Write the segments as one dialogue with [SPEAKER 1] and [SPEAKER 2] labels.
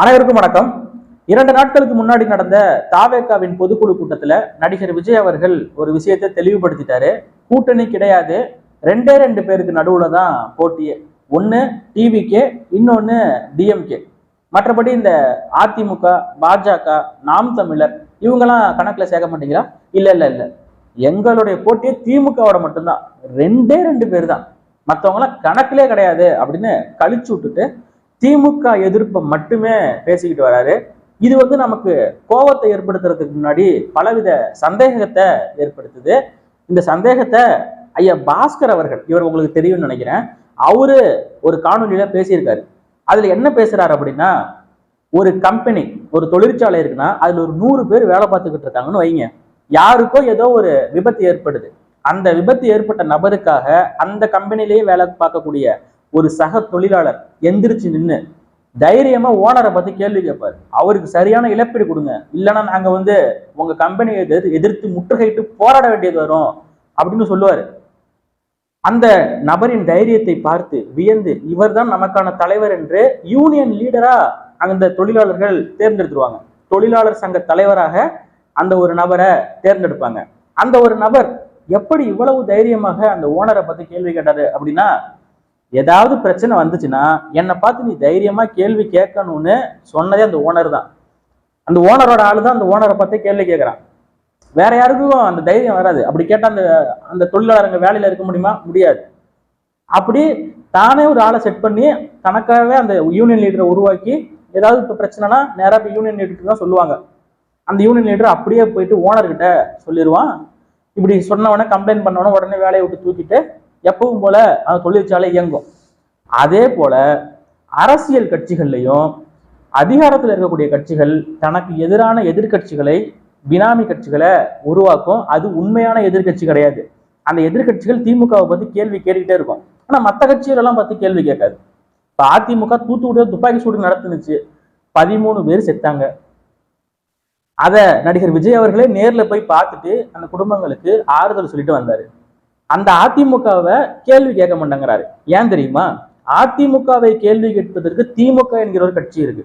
[SPEAKER 1] அனைவருக்கும் வணக்கம். இரண்டு நாட்களுக்கு முன்னாடி நடந்த தாவேகாவின் பொதுக்குழு கூட்டத்துல நடிகர் விஜய் அவர்கள் ஒரு விஷயத்தை தெளிவுபடுத்திட்டாரு. கூட்டணி கிடையாது. ரெண்டே ரெண்டு பேருக்கு நடுவுல தான் போட்டியே ஒன்னு டிவிகே இன்னொன்னு டிஎம்கே மற்றபடி இந்த அதிமுக பாஜக நாம் தமிழர் இவங்கெல்லாம் கணக்குல சேர்க்க மாட்டீங்களா இல்ல இல்ல இல்ல. எங்களுடைய போட்டியே திமுகவோட மட்டும்தான். ரெண்டே ரெண்டு பேர் தான். மற்றவங்களாம் கணக்கிலே கிடையாது அப்படின்னு கழிச்சு விட்டுட்டு திமுக எதிர்ப்பை மட்டுமே பேசிக்கிட்டு வராரு. இது வந்து நமக்கு கோபத்தை ஏற்படுத்துறதுக்கு முன்னாடி பலவித சந்தேகத்தை ஏற்படுத்துது. இந்த சந்தேகத்தை ஐயா பாஸ்கர் அவர்கள் இவர் உங்களுக்கு தெரியும்னு நினைக்கிறேன் அவரு ஒரு காணொலியில பேசியிருக்காரு. அதுல என்ன பேசுறாரு அப்படின்னா ஒரு கம்பெனி ஒரு தொழிற்சாலை இருக்குன்னா அதுல ஒரு நூறு பேர் வேலை பார்த்துக்கிட்டு இருக்காங்கன்னு வைங்க. யாருக்கோ ஏதோ ஒரு விபத்து ஏற்படுது. அந்த விபத்து ஏற்பட்ட நபருக்காக அந்த கம்பெனிலேயே வேலை பார்க்கக்கூடிய ஒரு சக தொழிலாளர் எந்திரிச்சு நின்று தைரியமா ஓனரை பத்தி கேள்வி கேட்பாரு அவருக்கு சரியான இழப்பீடு கொடுங்க. இல்லைன்னா நாங்க வந்து உங்க கம்பெனியை எதிர்த்து முற்றுகையிட்டு போராட வேண்டியது வரும் அப்படின்னு சொல்லுவாரு. அந்த நபரின் தைரியத்தை பார்த்து வியந்து இவர்தான் நமக்கான தலைவர் என்று யூனியன் லீடரா அந்த தொழிலாளர்கள் தேர்ந்தெடுத்துருவாங்க. தொழிலாளர் சங்க தலைவராக அந்த ஒரு நபரை தேர்ந்தெடுப்பாங்க. அந்த ஒரு நபர் எப்படி இவ்வளவு தைரியமாக அந்த ஓனரை பத்தி கேள்வி கேட்டாரு அப்படின்னா ஏதாவது பிரச்சனை வந்துச்சுன்னா என்னை பார்த்து நீ தைரியமா கேள்வி கேட்கணும்னு சொன்னதே அந்த ஓனர் தான். அந்த ஓனரோட ஆளு தான் அந்த ஓனரை பார்த்தே கேள்வி கேட்கறான். வேற யாருக்கும் அந்த தைரியம் வராது. அப்படி கேட்டால் அந்த அந்த தொழிலாளருங்க வேலையில இருக்க முடியுமா? முடியாது. அப்படி தானே ஒரு ஆளை செட் பண்ணி தனக்காகவே அந்த யூனியன் லீடரை உருவாக்கி ஏதாவது இப்போ பிரச்சனைனா நேராக இப்போ யூனியன் லீடருக்கு தான் சொல்லுவாங்க. அந்த யூனியன் லீடர் அப்படியே போயிட்டு ஓனர்கிட்ட சொல்லிடுவான் இப்படி சொன்னவொடனே கம்ப்ளைண்ட் பண்ணவொடனே உடனே வேலையை விட்டு தூக்கிட்டு எப்பவும் போல அந்த தொழிற்சாலை இயங்கும். அதே போல அரசியல் கட்சிகள்லையும் அதிகாரத்தில் இருக்கக்கூடிய கட்சிகள் தனக்கு எதிரான எதிர்க்கட்சிகளை பினாமி கட்சிகளை உருவாக்கும். அது உண்மையான எதிர்க்கட்சி கிடையாது. அந்த எதிர்க்கட்சிகள் திமுகவை பத்தி கேள்வி கேட்டுக்கிட்டே இருக்கும். ஆனா மற்ற கட்சிகள் எல்லாம் பத்தி கேள்வி கேட்காது. இப்ப அதிமுக தூத்துக்குடியில் துப்பாக்கி சூடு நடத்துனுச்சு. பதிமூணு பேர் செத்தாங்க. அத நடிகர் விஜய் அவர்களே நேர்ல போய் பார்த்துட்டு அந்த குடும்பங்களுக்கு ஆறுதல் சொல்லிட்டு வந்தாரு. அந்த அதிமுகவை கேள்வி கேட்க மாட்டேங்கிறாரு. ஏன் தெரியுமா? அதிமுகவை கேள்வி கேட்பதற்கு திமுக என்கிற ஒரு கட்சி இருக்கு.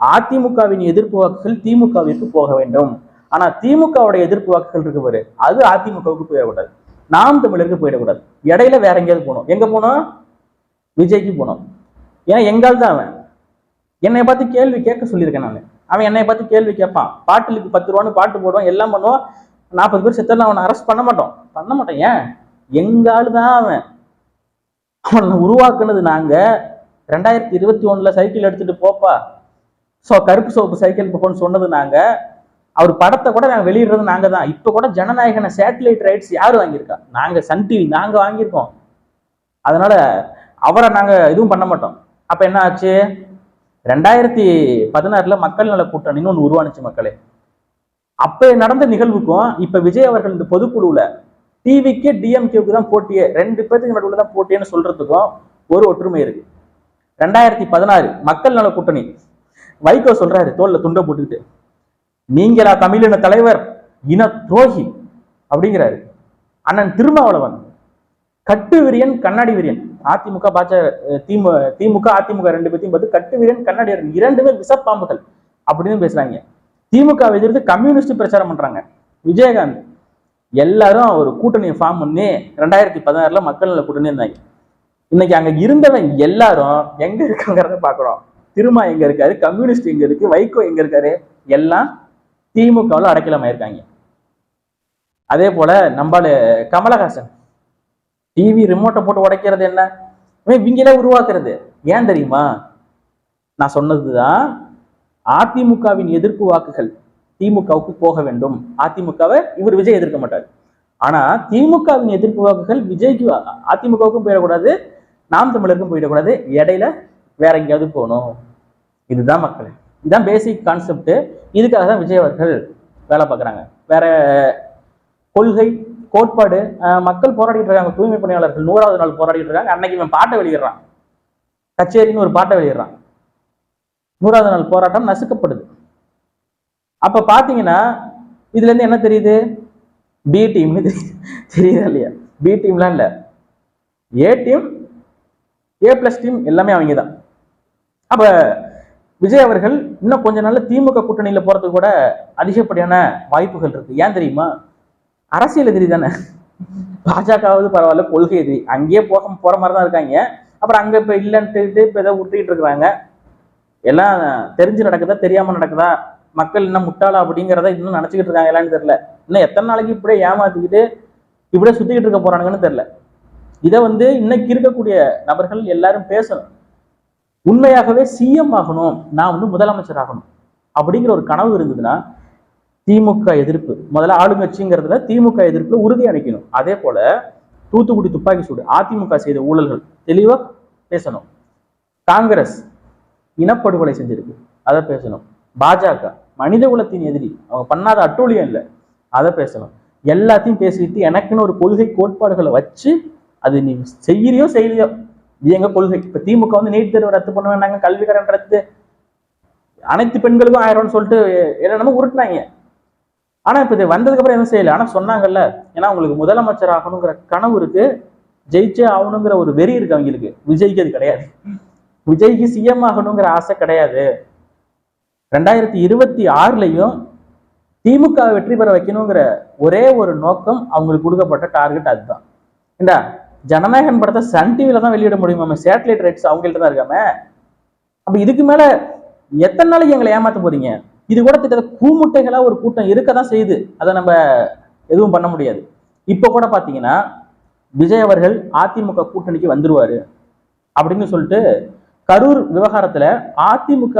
[SPEAKER 1] அதிமுகவின் எதிர்ப்பு வாக்குகள் திமுகவிற்கு போக வேண்டும். ஆனா திமுகவுடைய எதிர்ப்பு வாக்குகள் இருக்கு பாரு. அது அதிமுகவுக்கு போயிடக்கூடாது. நாம் தமிழருக்கு போயிடக்கூடாது. இடையில வேற எங்கேயாவது போகணும். எங்க போனோம் விஜய்க்கு போனோம் ஏன்னா எங்கால் தான் அவன். என்னை பார்த்து கேள்வி கேட்க சொல்லியிருக்கேன் நான். அவன் என்னை பார்த்து கேள்வி கேட்பான். பாட்டிலுக்கு பத்து ரூபான்னு பாட்டு போடுவான். எல்லாம் பண்ணுவான். நாற்பது பேர் செத்தெல்லாம் அவனை அரெஸ்ட் பண்ண மாட்டோம். பண்ண மாட்டோம். ஏன்? எங்கால் தான் அவன்? அவனை உருவாக்குனது நாங்க. ரெண்டாயிரத்தி இருபத்தி ஒண்ணுல சைக்கிள் எடுத்துட்டு போப்பா. ஸோ கருப்பு சோப்பு சைக்கிள் போகணும்னு சொன்னது நாங்க. அவர் படத்தை கூட நாங்கள் வெளியிடுறது நாங்கள் தான். இப்போ கூட ஜனநாயகனை சேட்டலைட் ரைட்ஸ் யார் வாங்கியிருக்கா? நாங்கள் சன் டிவி நாங்கள் வாங்கியிருக்கோம். அதனால அவரை நாங்கள் எதுவும் பண்ண மாட்டோம். அப்போ என்ன ஆச்சு? ரெண்டாயிரத்தி பதினாறில் மக்கள் நல கூட்டணின்னு ஒன்று உருவானுச்சு மக்களே. அப்போ நடந்த நிகழ்வுக்கும் இப்போ விஜய் அவர்கள் இந்த பொதுக்குழுவில் டிவிக்கு டிஎம்கேவுக்கு தான் போட்டியே. ரெண்டு பேத்துக்கு நடுவில் தான் போட்டியேன்னு சொல்றதுக்கும் ஒரு ஒற்றுமை இருக்கு. ரெண்டாயிரத்தி பதினாறு மக்கள் நல கூட்டணி. வைகோ சொல்றாரு தோல்ல துண்டை போட்டுக்கிட்டு. நீங்களா தமிழின தலைவர் இன துரோகி அப்படிங்கிறாரு. அண்ணன் திருமாவளவன் கட்டு விரியன் கண்ணாடி விரியன். அதிமுக பாஜ திமு திமுக அதிமுக ரெண்டு பேத்தையும் பார்த்து கட்டு விரியன் கண்ணாடி விரியன். இரண்டுமே விஷப்பாம்புகள் அப்படின்னு பேசுறாங்க. திமுக எதிர்த்து கம்யூனிஸ்ட் பிரச்சாரம் பண்றாங்க. விஜயகாந்த் எல்லாரும் ஒரு கூட்டணியை ஃபார்ம் பண்ணி ரெண்டாயிரத்தி பதினாறுல மக்கள் நல கூட்டணி இருந்தாங்க. இன்னைக்கு அங்க இருந்தவன் எல்லாரும் எங்க இருக்காங்கிறத பாக்குறோம். திருமா எங்க இருக்காரு? கம்யூனிஸ்ட் எங்க இருக்கு? வைகோ எங்க இருக்காரு? எல்லாம் திமுகவில் அடைக்கலமாயிருக்காங்க. அதே போல நம்மளு கமலஹாசன் டிவி ரிமோட்டை போட்டு உடைக்கிறது என்ன? இவங்களே உருவாக்குறது. ஏன் தெரியுமா? நான் சொன்னதுதான் அதிமுகவின் எதிர்ப்பு வாக்குகள். திமுகவுக்கு போக வேண்டும். அதிமுகவை இவர் விஜய் எதிர்க்க மாட்டார். ஆனா திமுகவின் எதிர்ப்பு வாக்குகள் விஜய்க்கு அதிமுகவுக்கும் போயிடக்கூடாது நாம் தமிழருக்கும் போயிடக்கூடாது. இடையில வேற எங்கேயாவது போகணும். இதுதான் மக்கள். இதுதான் பேசிக் கான்செப்ட் இதுக்காக தான் விஜய் அவர்கள் வேலை பார்க்குறாங்க. வேற கொள்கை கோட்பாடு மக்கள் போராடிட்டு இருக்காங்க. தூய்மை பணியாளர்கள் நூறாவது நாள் போராடிட்டு இருக்காங்க. அன்னைக்கு இவன் பாட்டை வெளியிடுறான். கச்சேரின்னு ஒரு பாட்டை வெளியிடுறான். நூறாவது நாள் போராட்டம் நசுக்கப்படுது. அப்ப பாத்தீங்கன்னா இதுல இருந்து என்ன தெரியுது? பி டீம்னு தெரியுதா. இல்லையா? பி டீம்லாம் இல்ல. A team A plus team எல்லாமே அவங்க தான் அப்ப விஜய் அவர்கள் இன்னும் கொஞ்ச நாள் திமுக கூட்டணியில போறதுக்கு கூட அதிகப்படியான வாய்ப்புகள் இருக்கு. ஏன் தெரியுமா? அரசியல் எதிரி தானே. பாஜகவாவது பரவாயில்ல கொள்கை எதிரி. அங்கேயே போக போற மாதிரி தான் இருக்காங்க. அப்புறம் அங்க இப்ப இல்லைன்ட்டு இப்ப ஏதோ விட்டுக்கிட்டு இருக்கிறாங்க. எல்லாம் தெரிஞ்சு நடக்குதா தெரியாம நடக்குதா? மக்கள் இன்னும் முட்டாளா அப்படிங்கிறத இன்னும் நினைச்சுக்கிட்டு இருக்காங்க எல்லான்னு தெரியல. இன்னும் எத்தனை நாளைக்கு இப்படியே ஏமாத்திக்கிட்டு இப்படியே சுத்திக்கிட்டு இருக்க போறானுங்கன்னு தெரியல. இதை வந்து இன்னைக்கு இருக்கக்கூடிய நபர்கள் எல்லாரும் பேசணும். உண்மையாகவே சிஎம் ஆகணும். நான் வந்து முதலமைச்சர் ஆகணும். அப்படிங்கிற ஒரு கனவு இருந்ததுன்னா திமுக எதிர்ப்பு முதல்ல ஆளுங்கட்சிங்கிறதுல திமுக எதிர்ப்புல உறுதி அளிக்கணும். அதே போல தூத்துக்குடி துப்பாக்கி சூடு அதிமுக செய்த ஊழல்கள் தெளிவா பேசணும். காங்கிரஸ் இனப்படுகொலை செஞ்சிருக்கு. அதை பேசணும். பாஜக மனித குலத்தின் எதிரி. அவங்க பண்ணாத அட்டூழியம் இல்லை. அதை பேசலாம். எல்லாத்தையும் பேசிட்டு எனக்குன்னு ஒரு கொள்கை கோட்பாடுகளை வச்சு அது நீ செய்யறியோ செய்யலையோ இது எங்க கொள்கை? இப்ப திமுக வந்து நீட் தேர்வு ரத்து பண்ண வேண்டாங்க கல்வி கடன் ரத்து. அனைத்து பெண்களுக்கும் ஆயிரம்னு சொல்லிட்டு என்னென்னமோ உருட்டினாங்க. ஆனா இப்ப இது வந்ததுக்கு அப்புறம் எதுவும் செய்யல. ஆனா சொன்னாங்கல்ல ஏன்னா உங்களுக்கு முதலமைச்சர் ஆகணுங்கிற கனவு இருக்கு. ஜெயிச்சே ஆகணுங்கிற ஒரு வெறி இருக்கு அவங்களுக்கு. விஜய்க்கு அது கிடையாது. விஜய்க்கு சிஎம் ஆகணுங்கிற ஆசை கிடையாது. ரெண்டாயிரத்தி இருபத்தி ஆறுலையும் திமுக வெற்றி பெற வைக்கணுங்கிற ஒரே ஒரு நோக்கம் அவங்களுக்கு கொடுக்கப்பட்ட டார்கெட் அதுதான். ஏண்டா ஜனநாயகன் படத்தை சன் டிவில தான் வெளியிட முடியுமா சேட்டலைட் ரைட்ஸ் அவங்கள்ட்ட தான் இருக்காம? அப்ப இதுக்கு மேல எத்தனை நாளைக்கு எங்களை ஏமாத்த போறீங்க? இது கூட திட்ட கூமுட்டைகளா ஒரு கூட்டம் இருக்க தான் செய்யுது. அதை நம்ம எதுவும் பண்ண முடியாது. இப்போ கூட பாத்தீங்கன்னா விஜய் அவர்கள் அதிமுக கூட்டணிக்கு வந்துருவாரு. அப்படின்னு சொல்லிட்டு கரூர் விவகாரத்துல அதிமுக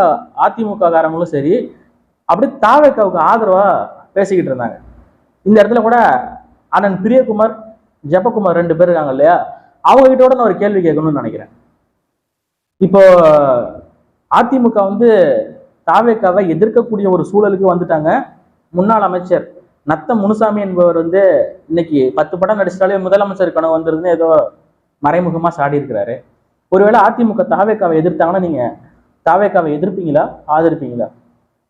[SPEAKER 1] அதிமுக காரங்களும் சரி அப்படி தாவேக்காவுக்கு ஆதரவா பேசிக்கிட்டு இருந்தாங்க. இந்த இடத்துல கூட அண்ணன் பிரியகுமார் ஜெபகுமார் ரெண்டு பேர் இருக்காங்க இல்லையா? அவங்க கிட்ட கூட நான் ஒரு கேள்வி கேட்கணும்னு நினைக்கிறேன். இப்போ அதிமுக வந்து தாவேக்காவை எதிர்க்கக்கூடிய ஒரு சூழலுக்கு வந்துட்டாங்க. முன்னாள் அமைச்சர் நத்த முனுசாமி என்பவர் வந்து இன்னைக்கு பத்து படம் நடிச்சிட்டாலே முதலமைச்சர் கனவு வந்துருதுன்னு ஏதோ மறைமுகமா சாடி இருக்கிறாரு ஒருவேளை அதிமுக தாவேக்காவை எதிர்த்தாங்கன்னா நீங்க தாவேக்காவை எதிர்ப்பீங்களா? ஆதரிப்பீங்களா?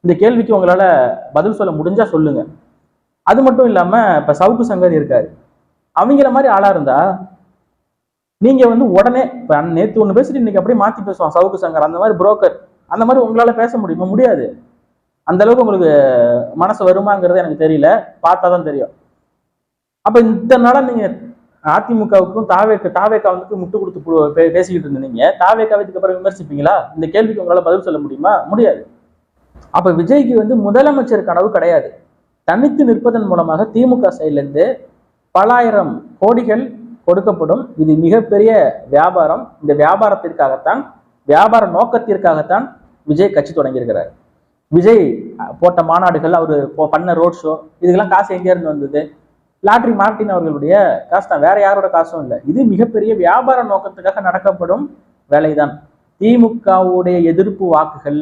[SPEAKER 1] இந்த கேள்விக்கு உங்களால பதில் சொல்ல முடிஞ்சா சொல்லுங்க. அது மட்டும் இல்லாம இப்ப சவுக்கு சங்கர் இருக்காரு. அவங்கள மாதிரி ஆளா இருந்தா நீங்க வந்து உடனே இப்ப நேத்து ஒண்ணு பேசிட்டு இன்னைக்கு அப்படியே மாத்தி பேசுவான் சவுக்கு சங்கர். அந்த மாதிரி புரோக்கர் அந்த மாதிரி உங்களால பேச முடியுமா? முடியாது. அந்த அளவுக்கு உங்களுக்கு மனசு வருமாங்கிறது எனக்கு தெரியல. பார்த்தா தான் தெரியும். அப்ப இந்த நாளா நீங்க அதிமுகவுக்கும் தாவே தாவேக்கா வந்து முட்டு கொடுத்து பே- பேசிக்கிட்டு இருந்தீங்க தாவேக்கா இதுக்கு அப்புறம் விமர்சிப்பீங்களா? இந்த கேள்விக்கு உங்களால பதில் சொல்ல முடியுமா? முடியாது. அப்ப விஜய்க்கு வந்து முதலமைச்சர் கனவு கிடையாது. தனித்து நிற்பதன் மூலமாக திமுக சைட்லேருந்து பலாயிரம் கோடிகள் கொடுக்கப்படும். இது மிகப்பெரிய வியாபாரம். இந்த வியாபாரத்திற்காகத்தான் வியாபார நோக்கத்திற்காகத்தான் விஜய் கட்சி தொடங்கியிருக்கிறார். விஜய் போட்ட மாநாடுகள் அவர் பண்ண ரோட் ஷோ இதுக்கெல்லாம் காசு எங்கேருந்து வந்தது? லாட்ரி மார்ட்டின் அவர்களுடைய காசு தான். வேற யாரோட காசும் இல்லை. இது மிகப்பெரிய வியாபார நோக்கத்துக்காக நடக்கப்படும் வேலைதான். திமுகவுடைய எதிர்ப்பு வாக்குகள்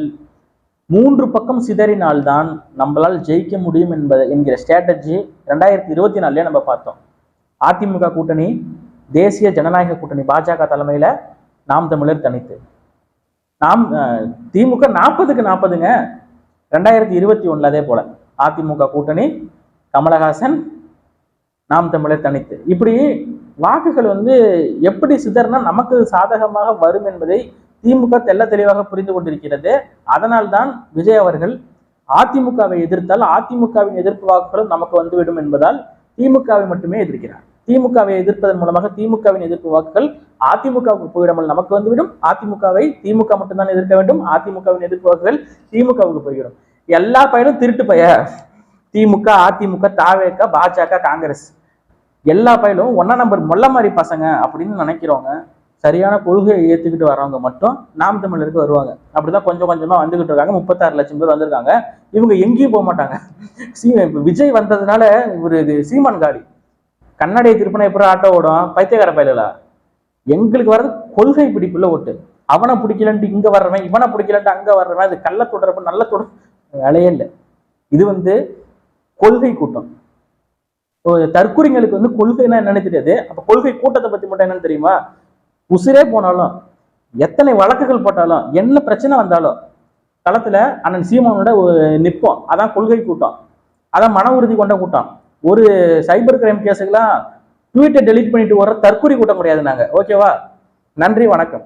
[SPEAKER 1] மூன்று பக்கம் சிதறினால்தான் நம்மளால் ஜெயிக்க முடியும் என்பது என்கிற ஸ்ட்ராட்டஜி ரெண்டாயிரத்தி இருபத்தி நாலுலேயே நம்ம பார்த்தோம். அதிமுக கூட்டணி தேசிய ஜனநாயக கூட்டணி பாஜக தலைமையில் நாம் தமிழர் தனித்து. நாம் திமுக நாற்பதுக்கு நாற்பதுங்க. ரெண்டாயிரத்தி இருபத்தி ஒன்றில் அதே போல். அதிமுக கூட்டணி கமலஹாசன் நாம் தமிழர் தனித்து. இப்படி வாக்குகள் வந்து எப்படி சிதறினா நமக்கு சாதகமாக வரும் என்பதை திமுக தெல்ல தெளிவாக புரிந்து கொண்டிருக்கிறது. அதனால்தான் விஜய் அவர்கள் அதிமுகவை எதிர்த்தால் அதிமுகவின் எதிர்ப்பு வாக்குகளும் நமக்கு வந்துவிடும் என்பதால் திமுகவை மட்டுமே எதிர்க்கிறார். திமுகவை எதிர்ப்பதன் மூலமாக திமுகவின் எதிர்ப்பு வாக்குகள் அதிமுகவுக்கு போயிடாமல் நமக்கு வந்துவிடும். அதிமுகவை திமுக மட்டும்தான் எதிர்க்க வேண்டும். அதிமுகவின் எதிர்ப்பு வாக்குகள் திமுகவுக்கு போய்விடும். எல்லா பயனும் திருட்டு பய? திமுக அதிமுக தாவேக பாஜக காங்கிரஸ். எல்லா பயிலும் ஒன்னா நம்பர் மொல்ல மாதிரி பசங்க அப்படின்னு நினைக்கிறவங்க சரியான கொள்கையை ஏத்துக்கிட்டு வர்றவங்க மட்டும் நாம் தமிழருக்கு வருவாங்க. அப்படிதான் கொஞ்சம் கொஞ்சமா வந்துகிட்டு இருக்காங்க. முப்பத்தாறு லட்சம் பேர் வந்திருக்காங்க. இவங்க எங்கேயும் போக மாட்டாங்க. சீ விஜய் வந்ததுனால இவரு சீமான் காடி கண்ணாடியை திருப்பினா எப்படி ஆட்டோ ஓடும்? பைத்தியக்கார பயலா எங்களுக்கு வர்றது கொள்கை பிடிப்புள்ள ஓட்டு. அவனை பிடிக்கலன்ட்டு இங்க வர்றவன் இவனை பிடிக்கலன்ட்டு அங்க வர்றவன் அது கள்ள தொடர்பு நல்ல தொடர் வேலையே இல்லை. இது வந்து கொள்கை கூட்டம். தற்குறிங்களுக்கு வந்து கொள்கைன்னா என்னன்னு தெரியாது. அப்ப கொள்கை கூட்டத்தை பத்தி மட்டும் என்னன்னு தெரியுமா? உசிரே போனாலும் எத்தனை வழக்குகள் போட்டாலும் என்ன பிரச்சனை வந்தாலும் களத்துல அண்ணன் சீமானோட நிற்போம். அதான் கொள்கை கூட்டம். அதான் மன உறுதி கொண்ட கூட்டம். ஒரு சைபர் கிரைம் கேஸுக்கெல்லாம் ட்விட்டர் டெலீட் பண்ணிட்டு வர தற்கொலை கூட்டம் கிடையாது நாங்க ஓகேவா? நன்றி வணக்கம்.